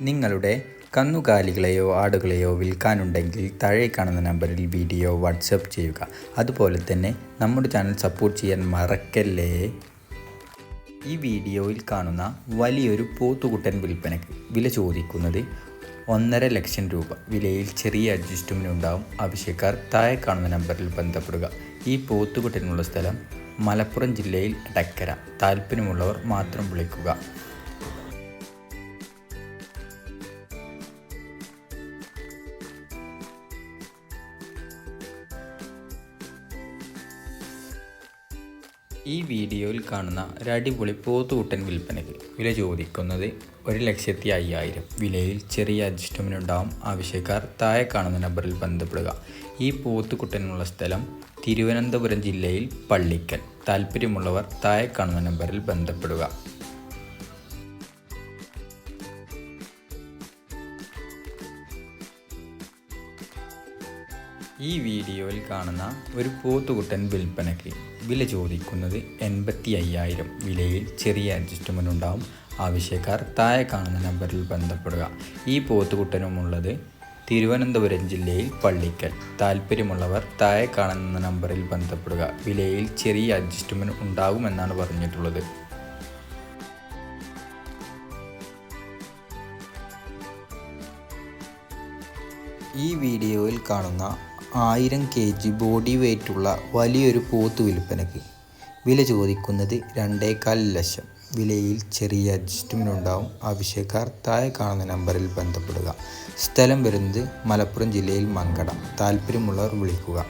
നിങ്ങളുടെ കന്നുകാലികളെയോ ആടുകളെയോ വിൽക്കാനുണ്ടെങ്കിൽ താഴെ കാണുന്ന നമ്പറിൽ വീഡിയോ വാട്സപ്പ് ചെയ്യുക. അതുപോലെ തന്നെ നമ്മുടെ ചാനൽ സപ്പോർട്ട് ചെയ്യാൻ മറക്കല്ലേ? ഈ വീഡിയോയിൽ കാണുന്ന വലിയൊരു പോത്തുകുട്ടൻ വിൽപ്പനയ്ക്ക് വില ചോദിക്കുന്നത് ഒന്നര ലക്ഷം രൂപ. വിലയിൽ ചെറിയ അഡ്ജസ്റ്റ്മെന്റ് ഉണ്ടാവും. ആവശ്യക്കാർ താഴെ കാണുന്ന നമ്പറിൽ ബന്ധപ്പെടുക. ഈ പോത്തുകുട്ടനുള്ള സ്ഥലം മലപ്പുറം ജില്ലയിൽ അടക്കര. താല്പര്യമുള്ളവർ മാത്രം വിളിക്കുക. ഈ വീഡിയോയിൽ കാണുന്ന ഒരു അടിപൊളി പോത്തുകുട്ടൻ വിൽപ്പനയ്ക്ക് വില ചോദിക്കുന്നത് ഒരു ലക്ഷത്തി അയ്യായിരം. വിലയിൽ ചെറിയ അഡ്ജസ്റ്റ്മെന്റ് ഉണ്ടാവും. ആവശ്യക്കാർ താഴെ കാണുന്ന നമ്പറിൽ ബന്ധപ്പെടുക. ഈ പോത്തുകുട്ടനുള്ള സ്ഥലം തിരുവനന്തപുരം ജില്ലയിൽ പള്ളിക്കൽ. താല്പര്യമുള്ളവർ താഴെ കാണുന്ന നമ്പറിൽ ബന്ധപ്പെടുക. ഈ വീഡിയോയിൽ കാണുന്ന ഒരു പോത്തുകുട്ടൻ വിൽപ്പനയ്ക്ക് വില ചോദിക്കുന്നത് എൺപത്തി അയ്യായിരം വിലയിൽ ചെറിയ അഡ്ജസ്റ്റ്മെന്റ് ഉണ്ടാവും. ആവശ്യക്കാർ താഴെ കാണുന്ന നമ്പറിൽ ബന്ധപ്പെടുക. ഈ പോത്തുകുട്ടനുമുള്ളത് തിരുവനന്തപുരം ജില്ലയിൽ പള്ളിക്കൽ. താല്പര്യമുള്ളവർ താഴെ കാണുന്ന നമ്പറിൽ ബന്ധപ്പെടുക. വിലയിൽ ചെറിയ അഡ്ജസ്റ്റ്മെന്റ് ഉണ്ടാകുമെന്നാണ് പറഞ്ഞിട്ടുള്ളത്. ഈ വീഡിയോയിൽ കാണുന്ന ആയിരം കെ ജി ബോഡി വെയ്റ്റുള്ള വലിയൊരു പോത്ത് വിൽപ്പനയ്ക്ക്. വില ചോദിക്കുന്നത് രണ്ടേകാൽ ലക്ഷം. വിലയിൽ ചെറിയ അഡ്ജസ്റ്റ്മെന്റ് ഉണ്ടാവും. ആവശ്യക്കാർ താഴെ കാണുന്ന നമ്പറിൽ ബന്ധപ്പെടുക. സ്ഥലം വരുന്നത് മലപ്പുറം ജില്ലയിൽ മങ്കട. താല്പര്യമുള്ളവർ വിളിക്കുക.